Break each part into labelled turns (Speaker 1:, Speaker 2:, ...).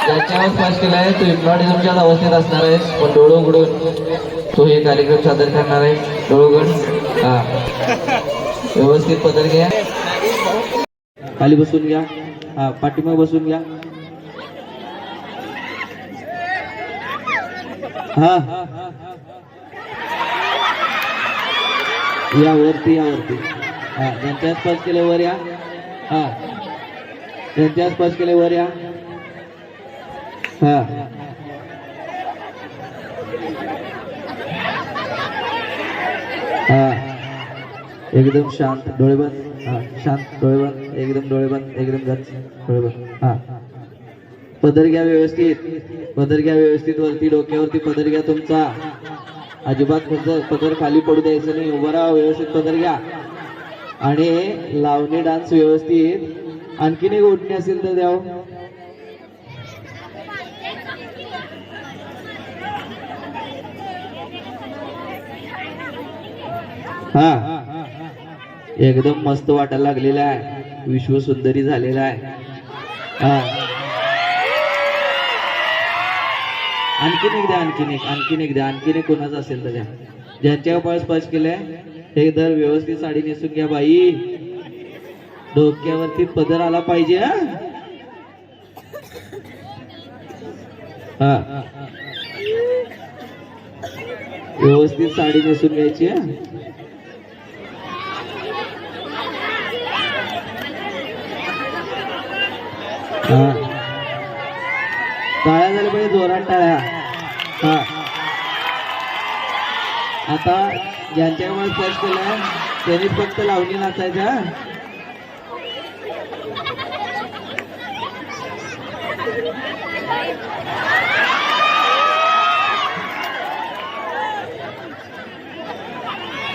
Speaker 1: ज्याच्यावर स्पर्श केला आहे तो हिप्नॉटिझमच्याच अवस्थेत असणार आहे पण डोळं उघडून तो हे कार्यक्रम सादर करणार आहे. डोळं उघड हा. व्यवस्थित पदर घ्या. खाली बसून घ्या. हा पाठीमाग बसून घ्या. हा. या वरती हा ज्यांच्या स्पर्श केले वर या. हा. ज्यांच्या स्पर्श केले वर या. हा. हा. एकदम शांत डोळे बंद. हा शांत डोळे बंद. एकदम डोळे बंद. एकदम गच डोळे बंद. हा. पदर घ्या व्यवस्थित. पदर घ्या व्यवस्थित वरती डोक्यावरती पदर घ्या तुमचा. अजिबात पदर पदर खाली पडू द्यायचं नाही. उभं राहा व्यवस्थित पदर घ्या. आणि लावणी डान्स व्यवस्थित. आणखीन एक ओढणी असेल तर द्याव. हा. एकदम मस्त वाटायला लागलेला आहे. विश्वसुंदरी झालेला आहे. हा. आणखीन एक द्या आणखीन एक आणखीन एक द्या. आणखीन एक कोणाचा असेल तर द्या. ज्यांच्या पाय स्पर्श केलाय एकदा व्यवस्थित साडी नेसून घ्या बाई. डोक्यावरती पदर आला पाहिजे हा? व्यवस्थित साडी नेसून घ्यायची हा. टाळ्या झाल्या पाहिजे जोरात टाळ्या. हा. आता ज्यांच्यामुळे स्पर्श केलाय त्यांनी फक्त लावणी नाचायच्या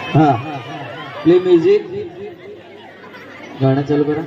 Speaker 1: हा. हा. प्ले म्युझिक गाणं चालू करा.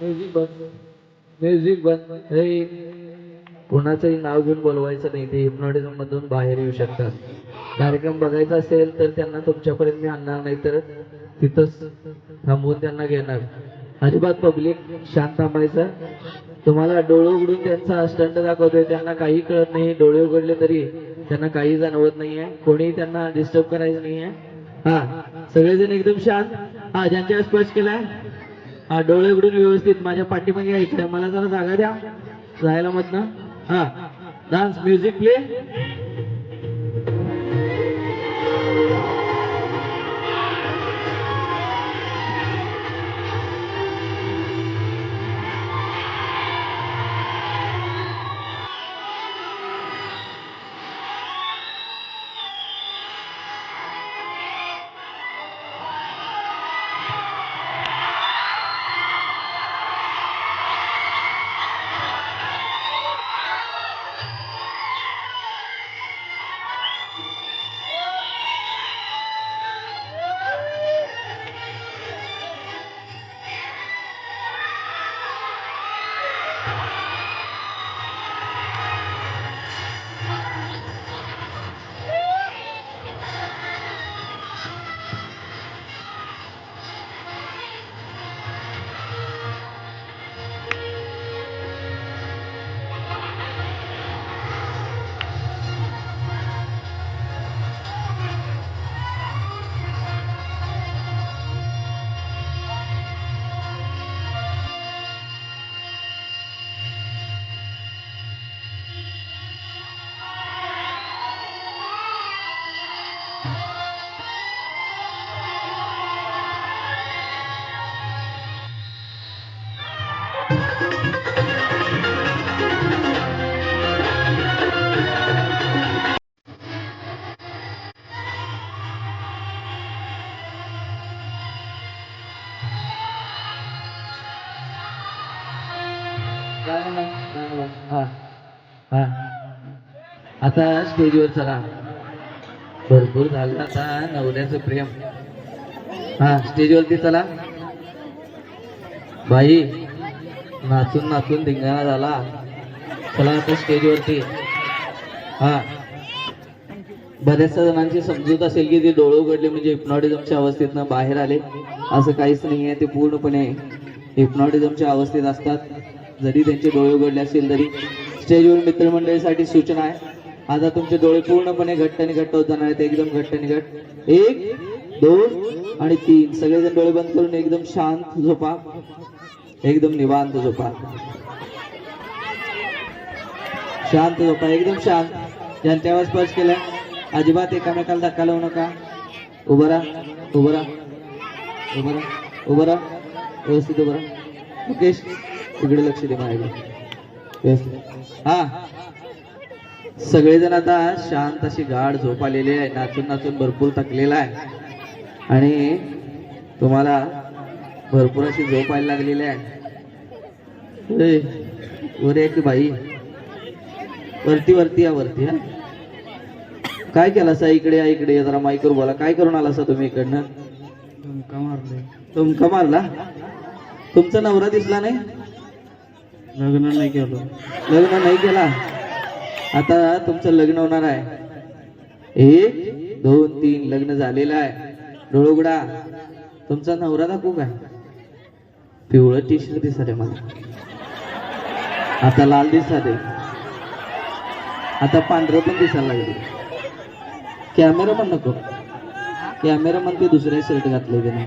Speaker 1: म्युझिक बंद म्युझिक बंद हे कुणाचंही नाव घेऊन बोलवायचं नाही ते हिप्नॉटिझम मधून बाहेर येऊ शकतात. कार्यक्रम बघायचा असेल तर त्यांना तुमच्यापर्यंत मी आणणार नाही तर तिथंच थांबवून त्यांना घेणार. अजिबात पब्लिक शांत थांबायचं. तुम्हाला डोळे उघडून त्यांचा स्टंट दाखवतोय त्यांना काही कळत नाही. डोळे उघडले तरी त्यांना काही जाणवत नाहीये. कोणी त्यांना डिस्टर्ब करायचं नाहीये. हा सगळेजण एकदम शांत. हा ज्यांच्या स्पर्श केलाय हा डोळे उघडून व्यवस्थित माझ्या पाठीमागे ऐकलंय मला जरा जागा द्या. जायला मधनं. हा डान्स म्युझिक प्ले आता स्टेजवर चला. भरपूर झालं आता नवऱ्याचं प्रेम. हा स्टेजवरती चला. बाई नाचून नाचून धिंगाणा झाला. चला आता स्टेजवरती. हा. बऱ्याचशा जणांची समजूत असेल की ते डोळे उघडले म्हणजे हिप्नॉटिझमच्या अवस्थेतनं बाहेर आले. असं काहीच नाही आहे ते पूर्णपणे हिप्नॉटिझमच्या अवस्थेत असतात. जरी त्यांचे डोळे उघडले असेल तरी. स्टेजवर मित्रमंडळीसाठी सूचना आहे. आता तुमचे डोळे पूर्णपणे घट्ट आणि घट्ट होत जाणार आहेत. एकदम घट्ट आणि घट्ट. एक दोन आणि तीन. सगळेजण डोळे बंद करून एकदम शांत झोपा. एकदम निवांत झोपा. शांत झोपा. एकदम शांत. ज्यांच्यावर स्पर्श केलाय अजिबात एकामेकाला धक्का लावू नका. उभं राहा. उभं राहा. उभं राहा. उभं राहा. व्यवस्थित उभं राहा. मुकेश इकडे लक्ष दे माझ्याकडे व्यवस्थित. हा. सगळेजण आता शांत अशी गाढ झोप आलेली आहे. नाचून नाचून भरपूर थकलेला आहे. आणि तुम्हाला भरपूर अशी झोप यायला लागलेली आहे. वर आहे की बाई? वरती वरती या वरती हा. काय केला सा इकडे या इकडे जरा माईकवर बोला. काय करून आला सा तुम्ही इकडनं?
Speaker 2: तुमका मारले.
Speaker 1: तुमका मारला? तुमचा नवरा दिसला नाही?
Speaker 2: लग्न नाही केलं.
Speaker 1: लग्न नाही केला? आता तुमचं लग्न होणार आहे. एक दोन तीन लग्न झालेलं आहे. डोळ उघडा तुमचा नवरा दाखवू काय पिवळं टी शर्ट दिसत मला. आता लाल दिसत आता पांढरं पण दिसायला लागले कॅमेरा पण नको. कॅमेरा पण ते दुसऱ्या शर्ट घातलं त्याने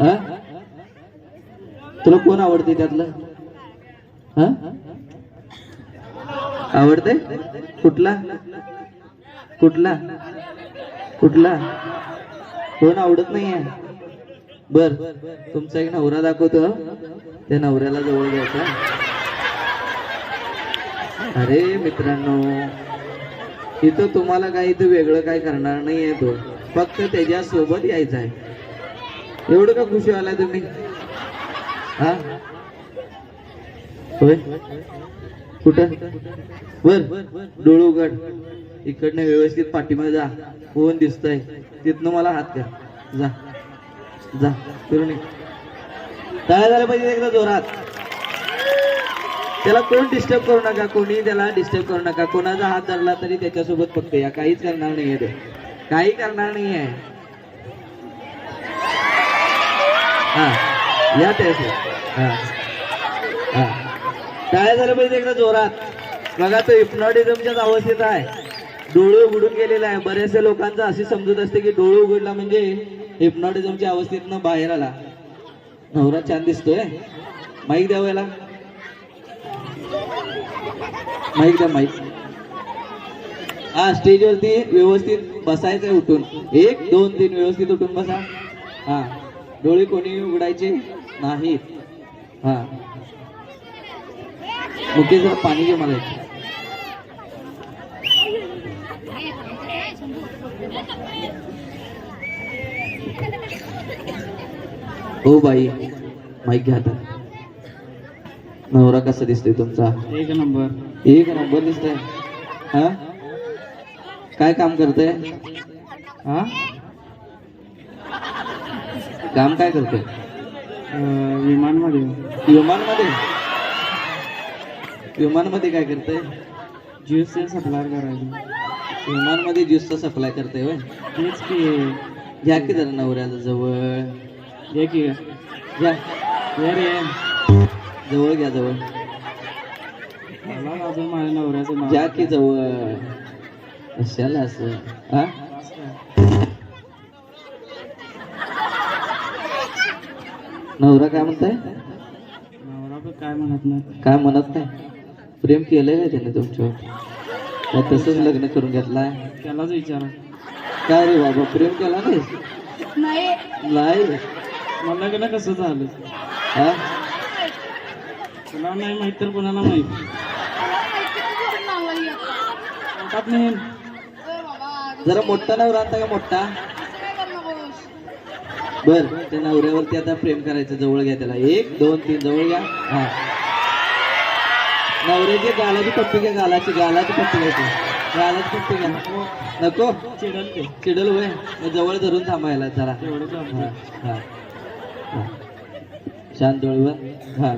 Speaker 1: हा? तुला कोण आवडते त्यातलं? हा? आवडते? कुठला? कुठला? कुठला? कोण आवडत नाहीये? बर तुमचा एक नवरा दाखवतो त्या नवऱ्याला जवळ घ्यायचा. अरे मित्रांनो इथं तुम्हाला काही इथं वेगळं काय करणार नाहीये तो. फक्त त्याच्या सोबत यायचा आहे. एवढं का खुशी आलाय तुम्ही? हा? होय? कुठं? वर. डोळ उघड इकडनं व्यवस्थित पाठीमध्ये जा. होऊन दिसतंय? तिथनं मला हात द्या जा. जा. फिरून ये. काय झालं पाहिजे एकदा जोरात. त्याला कोण डिस्टर्ब करू नका? कोणी त्याला डिस्टर्ब करू नका. कोणाचा हात धरला तरी त्याच्यासोबत फक्त या. काहीच करणार नाहीये ते. काही करणार नाहीये. हा. या त्याच्यात हा. हा. काय झालं पाहिजे एकदा जोरात? बघा तो हिप्नॉटिझमच्याच अवस्थेत आहे. डोळे उघडून गेलेला आहे. बऱ्याचशा लोकांचं अशी समजूत असते की डोळे उघडला म्हणजे हिप्नॉटिझमच्या अवस्थेतनं बाहेर आला. नवरा छान दिसतोय. माईक द्या हो याला. माईक द्या माईक. हा स्टेजवरती व्यवस्थित बसायचंय उठून. एक दोन तीन व्यवस्थित उठून बसा. हा. डोळे कोणी उघडायचे? नाहीत. हा. मुके जरा पाणी घे मला. हो बाई माईक घ्या आता. नवरा कसा दिसतोय तुमचा?
Speaker 2: एक नंबर.
Speaker 1: एक नंबर दिसतोय. हा? काय काम करतोय? हा? काम काय करतोय?
Speaker 2: विमानमध्ये.
Speaker 1: विमानमध्ये? विमानमध्ये काय करतोय?
Speaker 2: ज्यूसचे सप्लायर करायचे
Speaker 1: विमानमध्ये ज्यूसचा सप्लाय करतोय होय?
Speaker 2: तेच की.
Speaker 1: घ्या की जरा नवऱ्याला जवळ.
Speaker 2: हे की.
Speaker 1: घ्या.
Speaker 2: रे.
Speaker 1: जवळ घ्या जवळ.
Speaker 2: मला माझ्या नवऱ्याचं नाव
Speaker 1: घ्या की जवळ. कशाला असं? हा? नवरा काय म्हणताय?
Speaker 2: नवरा काय म्हणत नाही.
Speaker 1: काय म्हणत नाही? प्रेम केलंय का त्याने तुमच्यावर? का तसंच लग्न करून घेतलाय?
Speaker 2: त्यालाच विचारा.
Speaker 1: काय रे बाबा प्रेम केला नाही. नाही?
Speaker 2: मला लग्न कसं झालं?
Speaker 1: हा?
Speaker 2: तुला नाही माहीत तर कोणाला माहीत? पोटात नाही.
Speaker 1: जरा मोठा नवरा आणता का मोठा? बर त्या नवऱ्यावरती आता प्रेम करायचं जवळ घ्या त्याला. एक दोन तीन जवळ घ्या. हा. नवऱ्याची गालाची पट्टी घ्या गालाची गालाची पट्टी घ्यायची गालाची पट्टी घ्या नको.
Speaker 2: चिडल ते
Speaker 1: चिडल वय मग जवळ धरून थांबायला जरा. हा, हा, हा. शांत डोळीवर हा.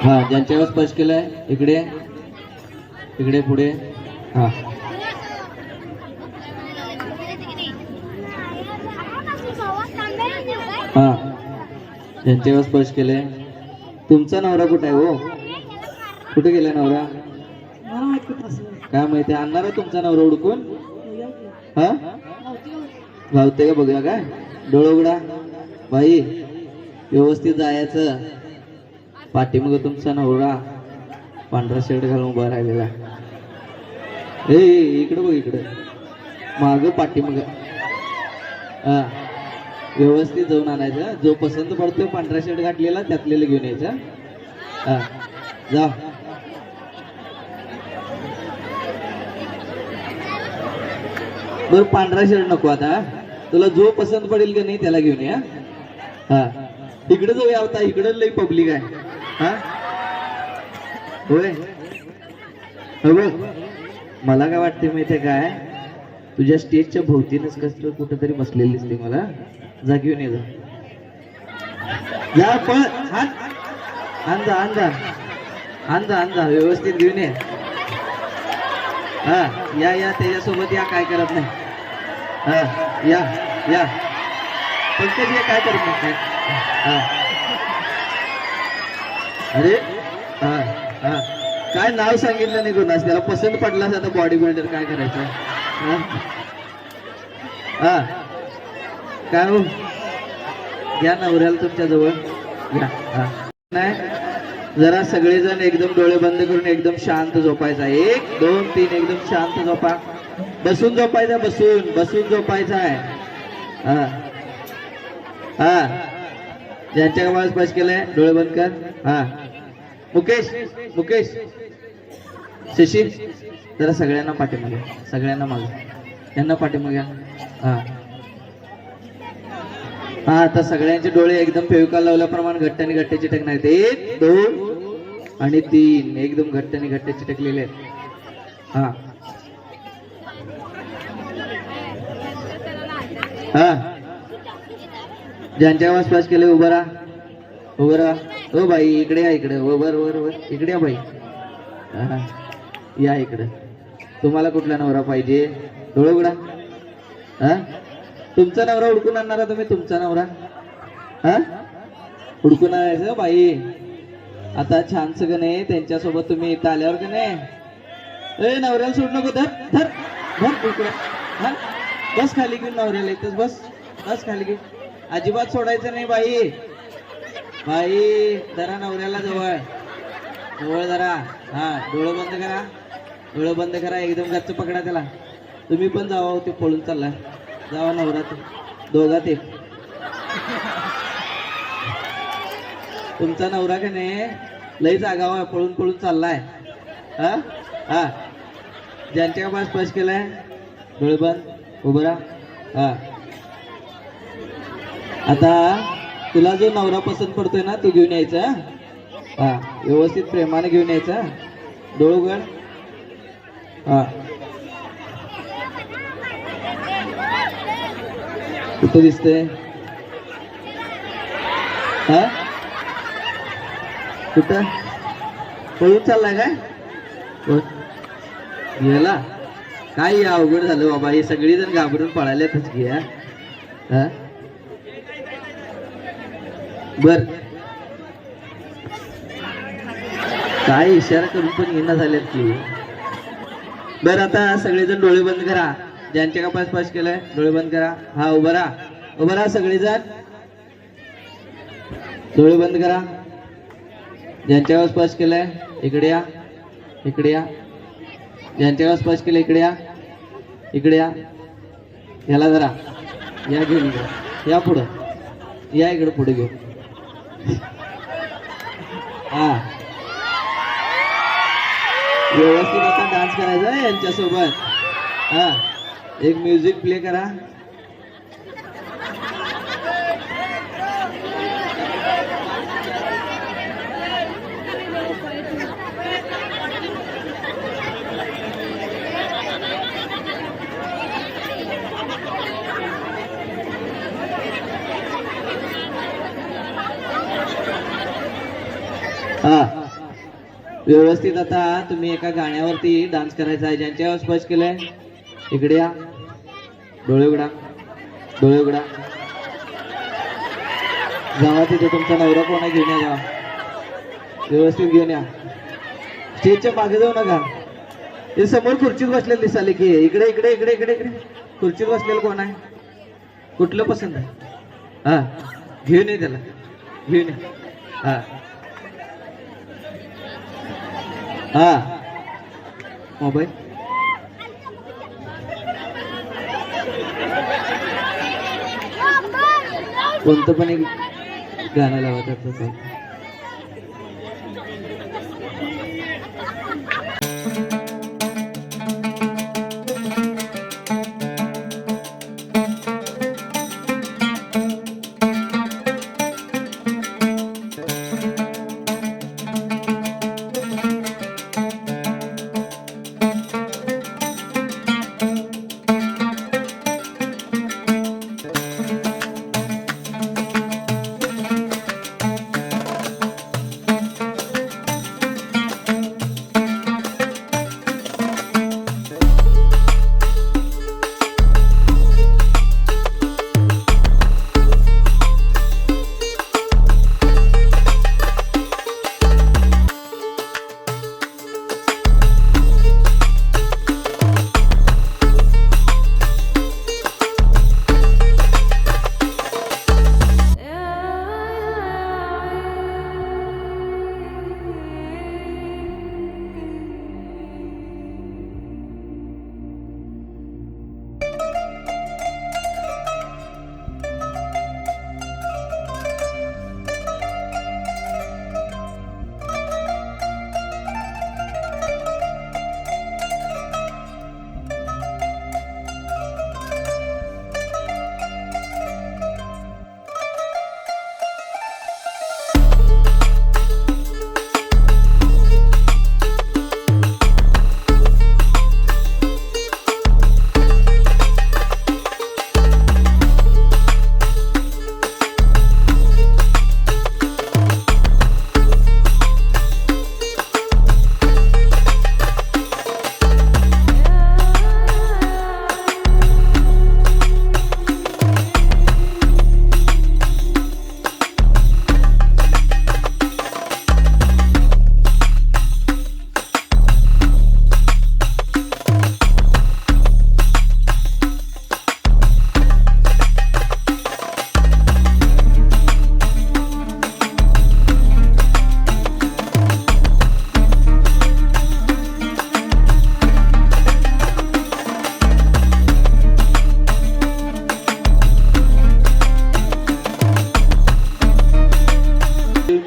Speaker 1: हा ज्यांच्यावर स्पर्श केलाय इकडे. इकडे पुढे. हा. हा. ज्यांच्यावर स्पर्श केले तुमचा नवरा कुठे आहे हो? कुठे गेला नवरा? काय माहिती आणणार आहे तुमचा नवरा उडकून? हा? का बघूया काय? डोळं उघडा. बाई व्यवस्थित जायचं. पाठीमग तुमचा नवरा. पांढरा शर्ट घालून उभा राहिलेला. ए इकडं बघ इकडं. माग पाठीमग. हा. व्यवस्थित जाऊन आणायचं. जो पसंत पडतोय पांढरा शर्ट घातलेला त्यातलेलं घेऊन यायचं. हा. जा. बर पांढरा शर्ट नको आता तुला जो पसंत पडेल का नाही त्याला घेऊन या हा. इकडे जाऊया होता इकडं लई पब्लिक आहे. हा. होय. हो मला काय वाटते माहितीये काय? तुझ्या स्टेजच्या भोवतीनच कसं कुठंतरी बसलेली दिसते मला. जा घेऊन ये जा. पण आणजा आणजा आणजा आणजा व्यवस्थित घेऊन ये. हा या या त्याच्यासोबत या काय करत नाही. हा या या. पंकज या काय करत नाही हा. अरे हा हा. काय नाव सांगितलं नाही कोणास? त्याला पसंत पडलास आता बॉडी बिल्डर काय करायचं? हा? हा. काय हो या नवऱ्याला तुमच्या जवळ घ्या. हा. नाही जरा सगळेजण एकदम डोळे बंद करून एकदम शांत झोपायचा. एक दोन तीन एकदम शांत झोपा. बसून झोपायचा बसून. बसून झोपायचा आहे. हा. हा. ज्यांच्या कामाला स्पर्श केलाय डोळे बंद कर. हा. मुकेश मुकेश. शशी जरा सगळ्यांना पाठीमागे. सगळ्यांना मागे. यांना पाठीमागे. हा. हा आता सगळ्यांचे डोळे एकदम फेविकॉल लावल्याप्रमाणे घट्ट आणि घट्ट चिटकणार आहेत. एक दोन आणि तीन. एकदम घट्ट आणि घट्ट चिटकलेले आहेत. हा. हा. ज्यांच्या आसपास केले उभं राहा. उभं राहा. हो बाई इकडे या इकडे. वर वर वर. इकडे या बाई. हा. या इकडे. तुम्हाला कुठला नवरा पाहिजे? डोळे उघडा. हा? तुमचा नवरा हुडकून आणणारा तुम्ही? तुमचा नवरा? हा? हुडकून आणायचं हो बाई. आता छान सगळं नाही त्यांच्यासोबत तुम्ही इथं आल्यावर का नाही? ए नवऱ्याला सोड नको धर धर धर इकडे. हा? बस खाली घेऊन नवऱ्याला इथंच बस. बस खाली घेऊन. अजिबात सोडायचं नाही बाई. बाई जरा नवऱ्याला जवळ. जवळ जरा हा डोळं बंद करा. डोळं बंद करा एकदम गच्च पकडा त्याला. तुम्ही पण जावा हो, ते पळून चाललाय. जावा नवरा ते. दोघात एक तुमचा नवरा का नाही? लई जागा आहे, पळून पळून चाललाय. हा? हा. ज्यांच्या पास स्पर्श केलाय डोळे उभरा हा. आता तुला जो नवरा पसंत पडतोय ना तो घेऊन यायचा हा? व्यवस्थित प्रेमाने घेऊन यायचा. डोळगड हा. कुठं दिसतंय हा? कुठं? पळून चाललाय काय? गेला. काय या अवघड झालं बाबा? हे सगळी जण घाबरून पळाल्यातच घ्या हा? हा? बर. काय इशारा करून पण येणं झाल्यात की. बर आता सगळेजण डोळे बंद करा. ज्यांच्या का पास केलाय केलंय डोळे बंद करा. हा उभं राहा. उभं राहा सगळेजण. डोळे बंद करा. ज्यांच्या स्पर्श केलाय इकडे या. इकडे या. ज्यांच्या स्पर्श केलं इकडे या. इकडे या. याला जरा या घेऊन या पुढं. या इकडे पुढे घेऊन. हा. व्यवस्थित आता डान्स करायचा आहे यांच्यासोबत. हा. एक म्युझिक प्ले करा. हा. व्यवस्थित आता तुम्ही एका गाण्यावरती डान्स करायचा आहे. ज्यांच्यावर स्पर्श केलंय इकडे या. डोळे उघडा. डोळे उघडा. जावा तिथे तुमचा नवरा कोणा घेऊन या जावा. व्यवस्थित घेऊन या. स्टेजच्या मागे जाऊ नका. ते समोर खुर्चीत बसलेले दिसाले की इकडे इकडे इकडे इकडे इकडे. खुर्चीत बसलेलं कोण आहे? कुठलं पसंत आहे? हा घेऊन ये त्याला. घेऊन ये. हा. हा. मोबाईल? कोणतं पण एक गाणं लावा त्याचं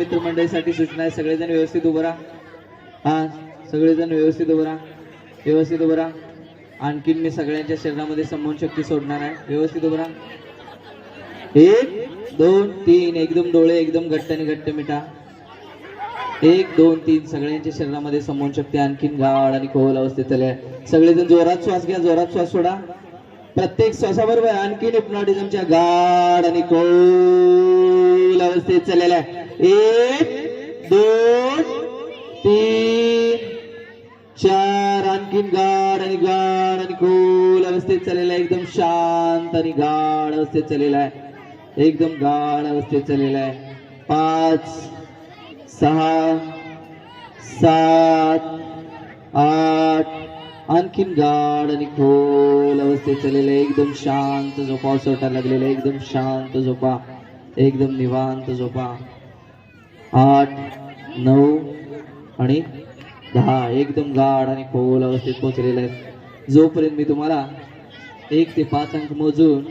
Speaker 1: मित्रमंडळीसाठी सूचना आहे. सगळेजण व्यवस्थित उभं राहा. हा सगळेजण व्यवस्थित उभं राहा. व्यवस्थित उभं राहा. आणखीन मी सगळ्यांच्या शरीरामध्ये समोन शक्ती सोडणार आहे. व्यवस्थित उभं राहा. एक दोन तीन. एकदम डोळे एकदम घट्ट आणि घट्ट मिठा एक दोन तीन. सगळ्यांच्या शरीरामध्ये समोर शक्ती आणखीन गाढ आणि खोल अवस्थेत आले सगळेजण जोरात श्वास घ्या. जोरात श्वास सोडा. प्रत्येक श्वासाबरोबर आणखीन हिप्नॉटिझमच्या गाढ आणि खोल अवस्थेत चाललेल्या आहे. एक दोन तीन चार. आणखीन गाड आणि गाड आणि खोल अवस्थेत चाललेला आहे. एकदम शांत आणि गाड अवस्थेत चाललेला आहे. एकदम गाढ अवस्थेत चाललेला आहे. पाच सहा सात आठ. आणखीन गाड आणि खोल अवस्थेत चाललेलं आहे. एकदम शांत झोपा. सोटा लागलेला आहे. एकदम शांत झोपा. एकदम निवांत झोपा. आठ नऊ आणि दहा. एकदम गाढ आणि खोल अवस्थेत पोहोचलेला आहे जोपर्यंत मी तुम्हाला एक ते पाच अंक मोजून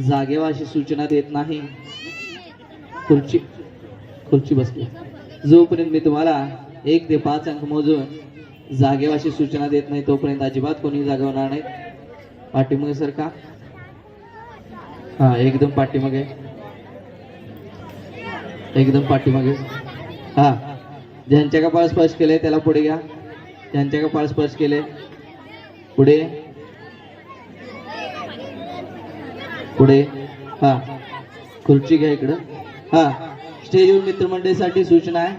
Speaker 1: जागेवाशी अशी सूचना देत नाही खुर्ची खुर्ची बसली. जोपर्यंत मी तुम्हाला एक ते पाच अंक मोजून जागेवाशी अशी सूचना देत नाही तोपर्यंत अजिबात कोणी जागवणार नाही. पाठीमागे सर का? हा एकदम पाठीमागे. एकदम पाठीमागे. हा. ज्यांच्या कपाळ स्पर्श केले त्याला पुढे घ्या. ज्यांच्या कपाळ स्पर्श केले पुढे. पुढे. हा. खुर्ची घ्या इकडं. हा. स्टेजवर मित्रमंडळीसाठी सूचना आहे.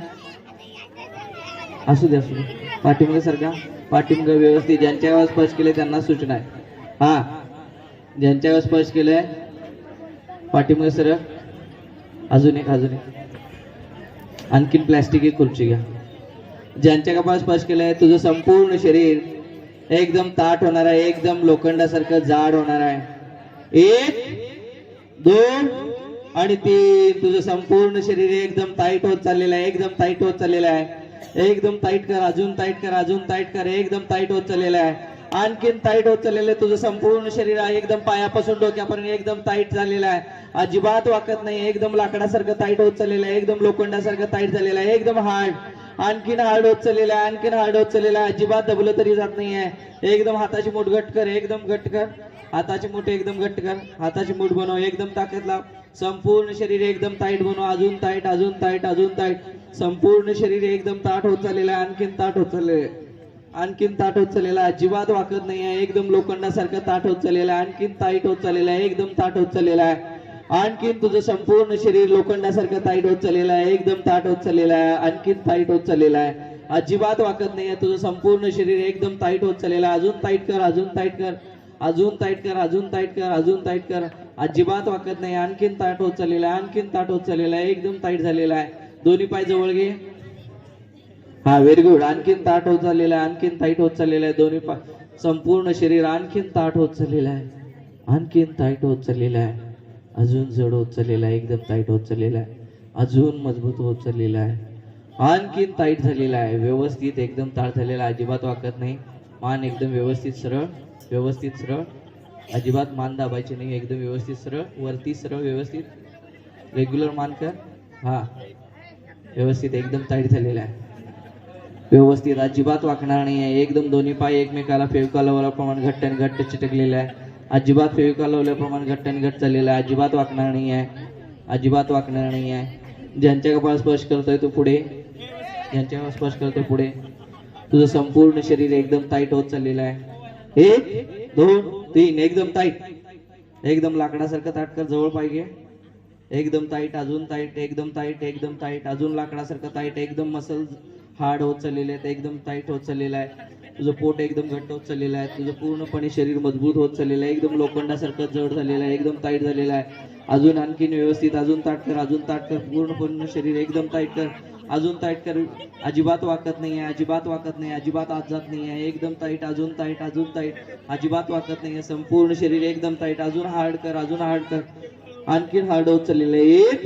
Speaker 1: असू दे असू दे. पाठीमागे सारखा पाठीमागे व्यवस्थित. ज्यांच्यावर स्पर्श केले त्यांना सूचना आहे. हा. ज्यांच्यावर स्पर्श केलंय पाठीमागे सर अजून एक अजून एक. आणखीन प्लॅस्टिक एक खुर्ची घ्या. ज्यांच्या कपाळ स्पर्श केलंय तुझं संपूर्ण शरीर एकदम ताट होणार आहे एकदम लोखंडासारखं जाड होणार आहे. एक दोन आणि तीन. तुझं संपूर्ण शरीर एकदम टाईट होत चाललेलं आहे एकदम टाईट होत चाललेलं आहे. एकदम टाईट कर अजून टाईट कर अजून टाईट कर एकदम टाईट होत चाललेलं आहे. आणखीन टाईट होत चाललेलं आहे. तुझं संपूर्ण शरीर आहे. एकदम पायापासून डोक्यापर्यंत एकदम टाईट झालेलं आहे. अजिबात वाकत नाही. एकदम लाकडासारखं टाईट होत चाललेलं आहे. एकदम लोखंडासारखं टाईट झालेलं आहे. एकदम हार्ड आणखीन हार्ड होत चाललेलं आहे. आणखीन हार्ड होत चाललेलं आहे. अजिबात दबलं तरी जात नाही आहे एकदम हाताची मूठ घट कर. एकदम घट कर. हाताची मूठ एकदम घट्ट कर. हाताची मूठ बनव. एकदम ताकद लाव. संपूर्ण शरीर एकदम टाईट बनव. अजून टाईट अजून टाईट अजून टाईट संपूर्ण शरीर एकदम ताट होत चाललेलं आहे. आणखीन ताट होत चाललेलं आहे. आणखीन ताट होत चाललेला आहे अजिबात वाकत नाही आहे एकदम लोखंडासारखं ताट होत चाललेलं आहे आणखीन ताईट होत चाललेलं आहे एकदम ताट होत चाललेलं आहे आणखीन तुझं संपूर्ण शरीर लोखंडासारखं ताईट होत चाललेलं आहे एकदम ताट होत चाललेलं आहे आणखीन ताईट होत चाललेलं आहे अजिबात वाकत नाही आहे तुझं संपूर्ण शरीर एकदम ताईट होत चाललेलं आहे अजून ताईट कर अजून ताईट कर अजून ताईट कर अजून ताईट कर अजून ताईट कर अजिबात वाकत नाही आणखीन ताट होत चाललेलं आहे आणखीन ताट होत चाललेलं आहे एकदम ताईट झालेलं आहे दोन्ही पाय जवळ घे हा व्हेरी गुड आणखीन ताट होत चाललेला आहे आणखीन टाईट होत चाललेलं आहे. दोन्ही पा संपूर्ण शरीर आणखीन ताट होत चाललेलं आहे. आणखीन टाईट होत चाललेलं आहे. अजून जड होत चाललेलं आहे एकदम टाईट होत चाललेलं आहे. अजून मजबूत होत चाललेलं आहे. आणखीन टाईट झालेला आहे. व्यवस्थित एकदम ताट झालेला आहे अजिबात वाकत नाही. मान एकदम व्यवस्थित सरळ. व्यवस्थित सरळ. अजिबात मान दाबायची नाही. एकदम व्यवस्थित सरळ. वरती सरळ व्यवस्थित. रेग्युलर मान कर. हा. व्यवस्थित एकदम टाईट झालेला आहे. व्यवस्थित अजिबात वाकणार नाही आहे एकदम दोन्ही पाय एकमेकाला फेविका लावल्याप्रमाणे घट्ट आणि घट्ट चिटकलेला आहे. अजिबात फेविका लावल्याप्रमाणे घट्ट आणि घट्ट चाललेला आहे. अजिबात वाकणार नाही आहे अजिबात वाकणार नाही आहे ज्यांच्या कपाळ स्पर्श करतोय तो पुढे. ज्यांच्या कपाळ स्पर्श करतोय पुढे. तुझं संपूर्ण शरीर एकदम टाईट होत चाललेलं आहे. एक दोन तीन. एकदम टाईट एकदम लाकडासारखं ताटकर जवळ पाहिजे एकदम टाईट अजून टाईट एकदम टाईट एकदम टाईट अजून लाकडासारखं टाईट एकदम मसल हार्ड होत चाललेले आहेत एकदम टाईट होत चाललेलं आहे. तुझं पोट एकदम घट्ट होत चाललेलं आहे तुझं पूर्णपणे शरीर मजबूत होत चाललेलं आहे एकदम लोखंडासारखं जड झालेलं आहे एकदम टाईट झालेलं आहे. अजून आणखीन व्यवस्थित अजून ताट कर अजून ताट कर पूर्णपणे शरीर एकदम टाईट कर. अजून टाईट कर अजिबात वाकत नाही आहे अजिबात वाकत नाही अजिबात आत जात नाही आहे एकदम टाईट अजून टाईट अजून टाईट अजिबात वाकत नाही आहे संपूर्ण शरीर एकदम टाईट अजून हार्ड कर अजून हार्ड कर. आणखीन हार्ड होत चाललेलं आहे. एक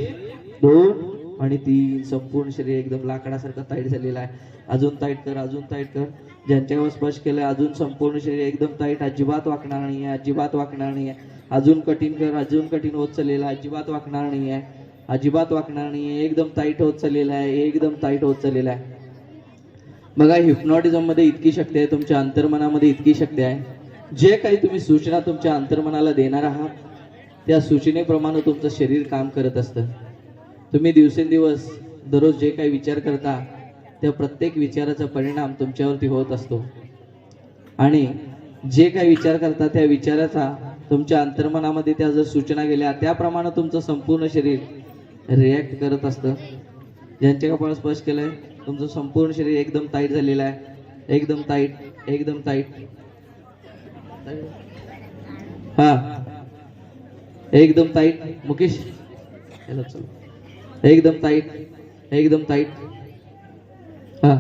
Speaker 1: दोन आणि ती संपूर्ण शरीर एकदम लाकडासारखं ताईट झालेलं आहे. अजून ताईट कर अजून ताईट कर. ज्यांच्यावर स्पर्श केलं अजून संपूर्ण शरीर एकदम ताईट अजिबात वाकणार नाही आहे अजिबात वाकणार नाही आहे अजून कठीण कर अजून कठीण होत चाललेलं आहे अजिबात वाकणार नाही आहे अजिबात वाकणार नाही एकदम ताईट होत चाललेला आहे एकदम ताईट होत चाललेला आहे. बघा हिप्नॉटिझममध्ये इतकी शक्ती आहे तुमच्या अंतर्मनामध्ये इतकी शक्ती आहे. जे काही तुम्ही सूचना तुमच्या अंतर्मनाला देणार आहात त्या सूचनेप्रमाणे तुमचं शरीर काम करत असतं. तुम्ही दिवसेंदिवस दररोज जे काही विचार करता त्या प्रत्येक विचाराचा परिणाम तुमच्यावरती होत असतो. आणि जे काही विचार करता त्या विचाराचा तुमच्या अंतर्मनामध्ये त्या जर सूचना गेल्या त्याप्रमाणे तुमचं संपूर्ण शरीर रिॲक्ट करत असतं. ज्यांच्या कपाळ स्पर्श केलंय तुमचं संपूर्ण शरीर एकदम टाईट झालेलं आहे. एकदम टाईट एकदम टाईट हा. एकदम टाईट मुकेश याला चला. एकदम टाईट एकदम टाईट हा.